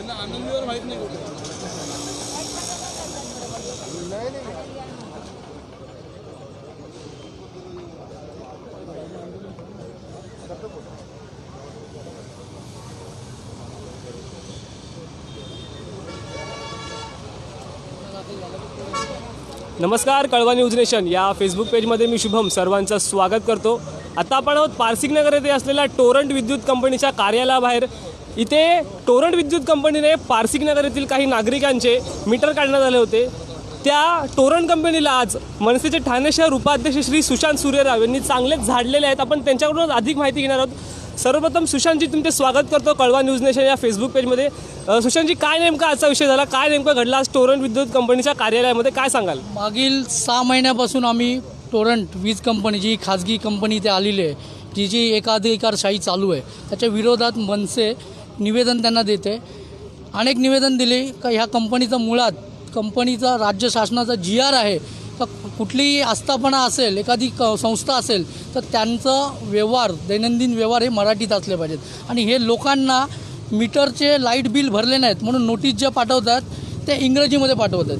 त्यांना आनंदीवर माहीत नाही कुठे. नमस्कार कळवा न्यूज नेशन. या फेसबुक पेजमध्ये मी शुभम सर्वांचं स्वागत करतो. आता आपण आहोत पारसिक नगर येथे असलेल्या टोरंट विद्युत कंपनीच्या कार्यालयाबाहेर. इथे टोरंट विद्युत कंपनीने पारसिक नगर येथील काही नागरिकांचे मीटर काढण्यात आले होते. त्या टोरंट कंपनीला आज मनसेचे ठाणे शहर उपाध्यक्ष श्री सुशांत सूर्यराव यांनी चांगलेच झाडलेले आहेत. आपण त्यांच्याकडूनच अधिक माहिती घेणार आहोत. सर्वप्रथम सुशांतजी तुमचे स्वागत करतो कळवा न्यूज नेशन या फेसबुक पेजमध्ये सुशांतजी काय नेमका आजचा विषय झाला? काय नेमकं घडला आज टोरंट विद्युत कंपनीच्या कार्यालयामध्ये? काय सांगाल? मागील सहा महिन्यापासून आम्ही टोरंट वीज कंपनी जी खाजगी कंपनी इथे आलेली आहे जी जी एकाधिकारशाही चालू आहे त्याच्या विरोधात मनसे निवेदन त्यांना देते. अनेक निवेदन दिले का ह्या कंपनीचा मुळात कंपनीचा राज्य शासनाचा जी आर आहे. का कुठलीही आस्थापना असेल एखादी क संस्था असेल तर त्यांचं व्यवहार दैनंदिन व्यवहार हे मराठीत असले पाहिजेत. आणि हे लोकांना मीटरचे लाइट बिल भरले नाहीत म्हणून नोटीस ज्या पाठवतात ते इंग्रजीमध्ये पाठवतात.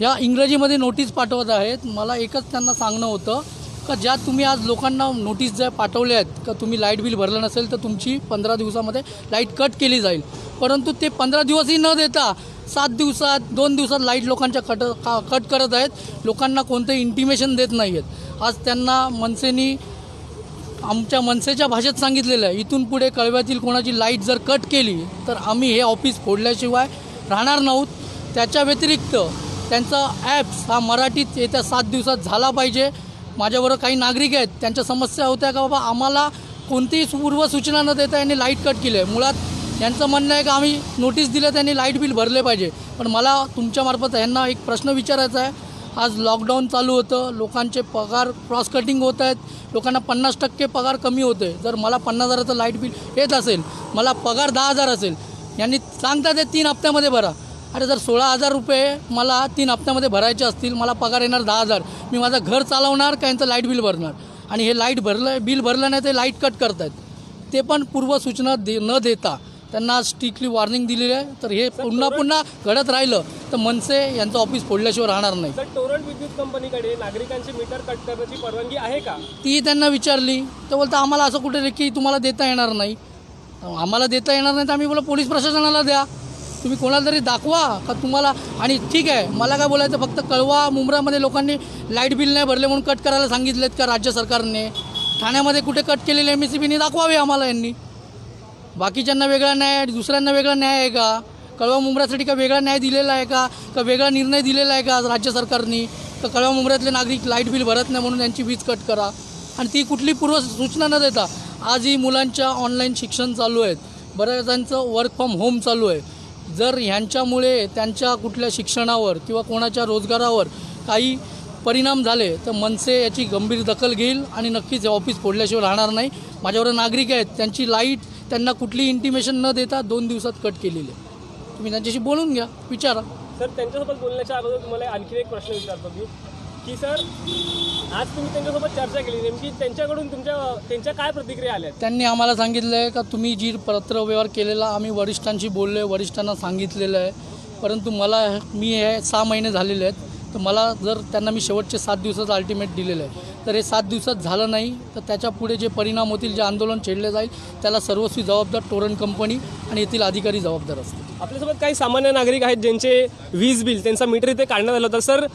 या इंग्रजीमध्ये नोटीस पाठवत आहेत. मला एकच त्यांना सांगणं होतं का ज्या तुम्ही आज लोकांना नोटीस ज्या पाठवल्या आहेत का तुम्ही लाइट बिल भरलं नसेल तर तुमची पंधरा दिवसामध्ये लाइट कट केली जाईल. परंतु ते पंधरा दिवसही न देता सात दिवसात दोन दिवसात लाइट लोकांच्या कट का कट करत आहेत. लोकांना कोणतंही इंटिमेशन देत नाही आहेत आज त्यांना मनसेनी आमच्या मनसेच्या भाषेत सांगितलेलं आहे इथून पुढे कळव्यातील कोणाची लाइट जर कट केली तर आम्ही हे ऑफिस फोडल्याशिवाय राहणार नाहोत. त्याच्या व्यतिरिक्त त्यांचा ॲप्स हा मराठीत येत्या सात दिवसात झाला पाहिजे. माझ्याबरोबर काही नागरिक आहेत त्यांच्या समस्या होत्या का बाबा? आम्हाला कोणतीही पूर्वसूचना न देता यांनी लाइट कट केली आहे. मुळात यांचं म्हणणं आहे का आम्ही नोटीस दिलं त्यांनी लाइट बिल भरले पाहिजे. पण मला तुमच्यामार्फत यांना एक प्रश्न विचारायचा आहे. आज लॉकडाऊन चालू होतं लोकांचे पगार क्रॉस कटिंग होत आहेत लोकांना पन्नास टक्के पगार कमी होते जर मला पन्नास हजाराचं लाइट बिल येत असेल मला पगार दहा हजार असेल यांनी सांगतात ते तीन हप्त्यामध्ये भरा. अरे जर सोळा हजार रुपये मला तीन हप्त्यामध्ये भरायचे असतील मला पगार येणार दहा हजार. मी माझं घर चालवणार का यांचं लाइट बिल भरणार? आणि हे लाइट भरलं बिल भरलं नाही ते लाइट कट करत आहेत ते पण पूर्वसूचना दे न देता त्यांना स्ट्रिक्टली वॉर्निंग दिलेली आहे. तर हे पुन्हा पुन्हा घडत राहिलं तर मनसे यांचं ऑफिस फोडल्याशिवाय राहणार नाही. टोरंट विद्युत कंपनीकडे नागरिकांचे मीटर कट करण्याची परवानगी आहे का? ती त्यांना विचारली. तर बोलतं आम्हाला असं कुठे की तुम्हाला देता येणार नाही. आम्हाला देता येणार नाही तर आम्ही बोला पोलीस प्रशासनाला द्या. तुम्ही कोणाला तरी दाखवा का तुम्हाला? आणि ठीक आहे मला काय बोलायचं फक्त कळवा मुंब्रामध्ये लोकांनी लाइट बिल नाही भरले म्हणून कट करायला सांगितलेत का राज्य सरकारने? ठाण्यामध्ये कुठे कट केलेले एम एस सी बीने दाखवावे आम्हाला यांनी. बाकीच्यांना वेगळा न्याय आहे दुसऱ्यांना वेगळा न्याय आहे का? कळवा मुंब्रासाठी का वेगळा न्याय दिलेला आहे का? का वेगळा निर्णय दिलेला आहे का राज्य सरकारने? तर कळवा मुंब्र्यातले नागरिक लाइट बिल भरत नाही म्हणून त्यांची वीज कट करा? आणि ती कुठली पूर्व सूचना न देता आजही मुलांच्या ऑनलाईन शिक्षण चालू आहेत. बऱ्याचांचं वर्क फ्रॉम होम चालू आहे. जर ह्यांच्यामुळे त्यांच्या कुठल्या शिक्षणावर किंवा कोणाच्या रोजगारावर काही परिणाम झाले तर मनसे याची गंभीर दखल घेईल आणि नक्कीच ऑफिस फोडल्याशिवाय राहणार नाही. माझ्याबरोबर नागरिक आहेत त्यांची लाइट त्यांना कुठली इंटिमेशन न देता दोन दिवसात कट केलेली आहे. तुम्ही त्यांच्याशी बोलून घ्या विचारा. सर त्यांच्यासोबत बोलण्याच्या अगोदर तुम्हाला आणखी एक प्रश्न विचारतो मी. की सर आज तुम्ही त्यांच्यासोबत चर्चा केली. नेमकी त्यांच्याकडून तुमच्या त्यांच्या काय प्रतिक्रिया आल्या? त्यांनी आम्हाला सांगितलं आहे का तुम्ही जी पत्रव्यवहार केलेला आम्ही वरिष्ठांशी बोललो आहे वरिष्ठांना सांगितलेलं आहे. परंतु मला मी हे सहा महिने झालेले आहेत. तर मला जर त्यांना मी शेवटचे सात दिवसाचं अल्टिमेट दिलेलं आहे तर हे सात दिवसात झालं नाही तर त्याच्या पुढे जे परिणाम होतील जे आंदोलन छेडले जाईल त्याला सर्वस्वी जबाबदार टोरंट कंपनी आणि येथील अधिकारी जबाबदार असतील. आपल्यासोबत काही सामान्य नागरिक आहेत ज्यांचे वीज बिल त्यांचा मीटर इथे काढण्यात आलं होतं. सर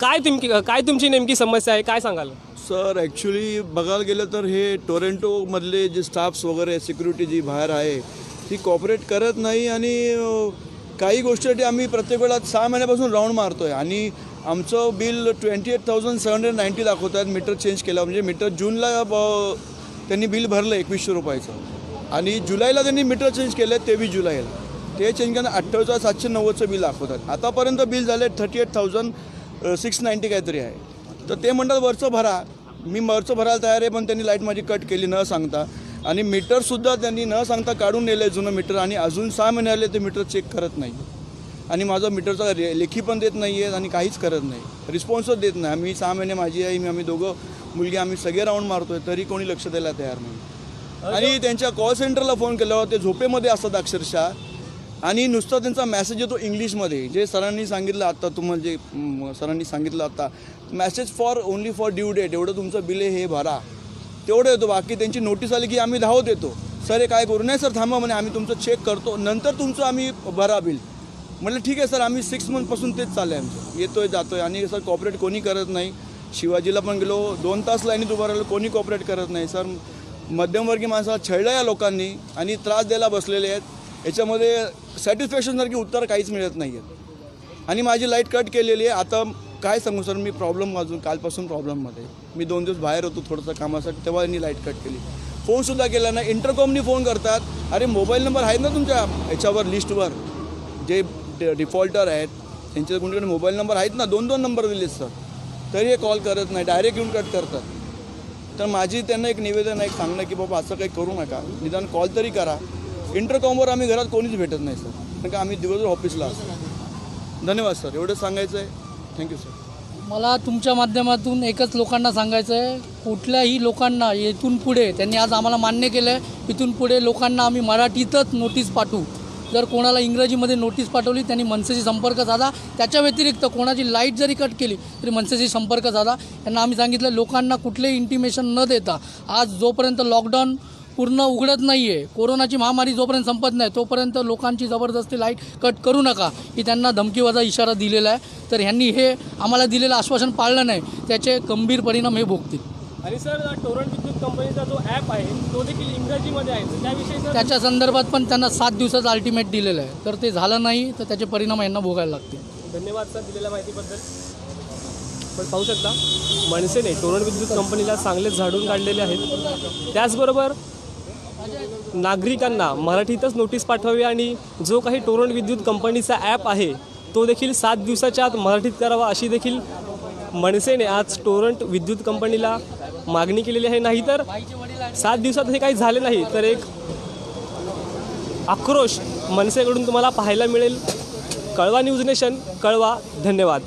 काय तुमकी काय तुमची नेमकी समस्या आहे? काय सांगाल? सर ॲक्च्युली बघायला गेलं तर हे टोरेंटोमधले जे स्टाफ्स वगैरे सिक्युरिटी जी बाहेर आहे ती कॉपरेट करत नाही आणि काही गोष्टीसाठी आम्ही प्रत्येक वेळा सहा महिन्यापासून राऊंड मारतो आहे आणि आमचं bill twenty eight thousand seven hundred ninety दाखवत आहेत मीटर चेंज केलं. म्हणजे मीटर जूनला त्यांनी बिल भरलं एकवीसशे रुपयाचं. आणि जुलैला त्यांनी मीटर चेंज केलं आहे तेवीस जुलैला. ते चेंज करणं अठ्ठावीस हजार सातशे नव्वदचं बिल दाखवतात. आतापर्यंत बिल झाले thirty eight thousand six ninety काहीतरी आहे. तर ते म्हणतात वरचं भरा. मी वरचं भरायला तयार आहे पण त्यांनी लाइट माझी कट केली न सांगता. आणि मीटरसुद्धा त्यांनी न सांगता काढून नेलं आहे जुनं मीटर. आणि अजून सहा महिने आले ते मीटर चेक करत नाही. आणि माझं मीटरचा रे लेखी पण देत नाही आहे आणि काहीच करत नाही. रिस्पॉन्सच देत नाही. आम्ही सहा महिने माझी आई मी आम्ही दोघं मुलगी आम्ही सगळे राऊंड मारतो आहे तरी कोणी लक्ष द्यायला तयार नाही. आणि त्यांच्या कॉल सेंटरला फोन केल्यावर ते झोपेमध्ये असतात अक्षरशः. आणि नुसता त्यांचा मेसेज येतो इंग्लिशमध्ये जे सरांनी सांगितलं आत्ता तुम्हाला जे सरांनी सांगितलं आता message for only for due date एवढं तुमचं बिल आहे हे भरा. तेवढं येतो. बाकी त्यांची नोटीस आली की आम्ही धावत येतो. सर हे काय करू? नाही सर थांबा म्हणे आम्ही तुमचं चेक करतो. नंतर तुमचं आम्ही भरा बिल म्हटलं ठीक आहे सर आम्ही सिक्स मंथपासून तेच चाललं आहे आमचं. येतोय जातोय. आणि सर कॉपरेट कोणी करत नाही. शिवाजीला पण गेलो. दोन तास लाईनीत उभं राहिलो. कोणी कॉपरेट करत नाही. सर मध्यमवर्गीय माणसाला छळलं या लोकांनी आणि त्रास द्यायला बसलेले आहेत. याच्यामध्ये सॅटिस्फॅक्शनसारखी उत्तर काहीच मिळत नाही आहेत आणि माझी लाइट कट केलेली आहे. आता काय सांगू सर मी प्रॉब्लेम अजून कालपासून प्रॉब्लेममध्ये मी दोन दिवस बाहेर होतो थोडंसं कामासाठी तेव्हा यांनी लाइट कट केली. फोनसुद्धा केला ना इंटरकॉमनी फोन करतात. अरे मोबाईल नंबर आहेत ना तुमच्या याच्यावर लिस्टवर जे डिफॉल्टर आहेत. त्यांच्या कोणीकडे मोबाईल नंबर आहेत ना दोन दोन नंबर दिलेत सर. तरी हे कॉल करत नाही डायरेक्ट येऊन कट करतात. तर माझी त्यांना एक निवेदन आहे एक सांगणं की बाबा असं काही करू नका. निदान कॉल तरी करा. इंटरकॉमवर आम्ही घरात कोणीच भेटत नाही सर. कारण का आम्ही दिवसभर ऑफिसला असतो. धन्यवाद सर. एवढं सांगायचं आहे थँक्यू सर. मला तुमच्या माध्यमातून एकच लोकांना सांगायचं आहे कुठल्याही लोकांना इथून पुढे त्यांनी आज आम्हाला मान्य केलं आहे इथून पुढे लोकांना आम्ही मराठीतच नोटीस पाठवू. जर कोणाला इंग्रजीमध्ये नोटीस पाठवली त्यांनी मनसेशी संपर्क साधा. त्याच्या व्यतिरिक्त कोणाची लाइट जरी कट केली तरी मनसेशी संपर्क साधा. यांना आम्ही सांगितलं लोकांना कुठलेही इंटिमेशन न देता आज जोपर्यंत लॉकडाऊन पूर्ण उघडत नाही आहे कोरोनाची महामारी जोपर्यंत संपत नाही तोपर्यंत लोकांची जबरदस्ती लाइट कट करू नका की त्यांना धमकीवाजा इशारा दिलेला आहे. तर ह्यांनी हे आम्हाला दिलेलं आश्वासन पाळलं नाही त्याचे गंभीर परिणाम हे भोगतील. आणि सर टोरंट विद्युत कंपनीचा जो ॲप आहे तो देखील इंग्रजीमध्ये आहे. त्याविषयी सर त्याच्या संदर्भात पण त्यांना सात दिवसाचं अल्टिमेट दिलेलं आहे. तर ते झालं नाही तर त्याचे परिणाम यांना भोगायला लागतील. धन्यवाद सर दिलेल्या माहितीबद्दल. पण पाहू शकता मनसेने टोरंट विद्युत कंपनीला चांगले झाडून काढलेले आहेत. त्याचबरोबर नागरिकांना मराठीतच नोटीस पाठवावी आणि जो काही टोरंट विद्युत कंपनीचा ॲप आहे तो देखील सात दिवसाच्या आत मराठीत करावा अशी देखील मनसेने आज टोरंट विद्युत कंपनीला मागणी केलेली आहे. नाही तर सात दिवसात हे काही झाले नाही. तर एक आक्रोश मनसेकडून तुम्हाला पाहायला मिळेल. कळवा न्यूज नेशन कळवा धन्यवाद.